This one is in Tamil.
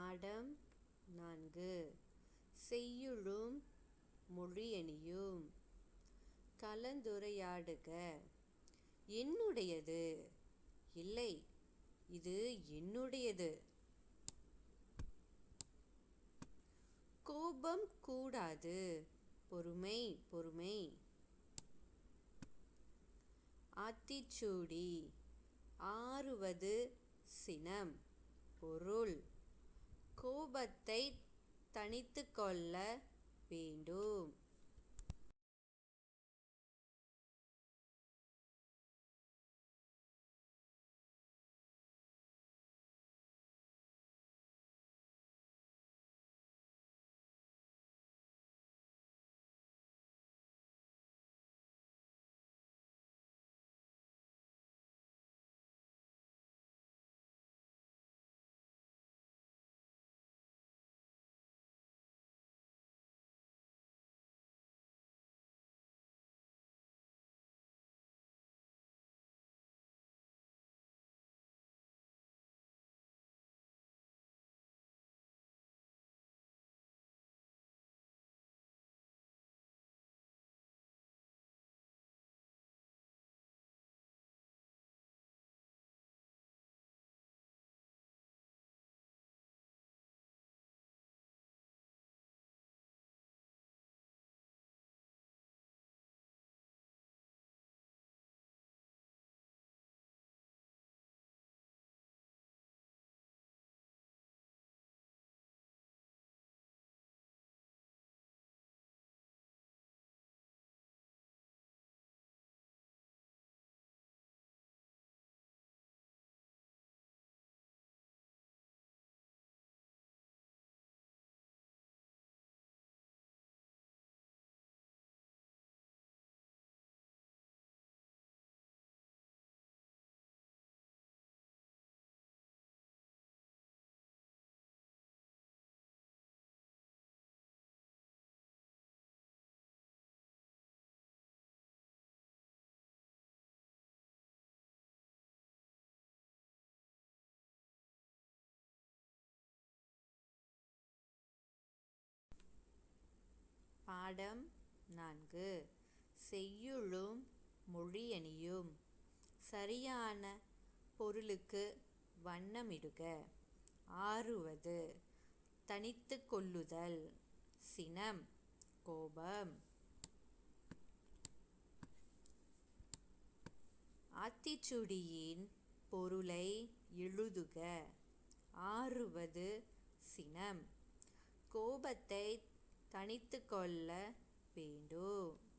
பாடம் நான்கு. செய்யுளும் மொழியணியும் கலந்துரையாடுக. என்னுடையது? இல்லை இது என்னுடையது? கோபம் கூடாது. பொறுமை பொறுமை. ஆத்திச்சூடி. ஆறுவது சினம். பொருள். கோபத்தை தணித்து கொள்ள வேண்டும். பாடம் நான்கு. செய்யுளும் மொழியணியும். சரியான பொருளுக்கு வண்ணமிடுக. ஆறுவது. தனித்து கொள்ளுதல். சினம் கோபம். ஆத்திச்சுடியின் பொருளை எழுதுக. ஆறுவது. சினம். கோபத்தை தனித்து கொள்ள வேண்டும்.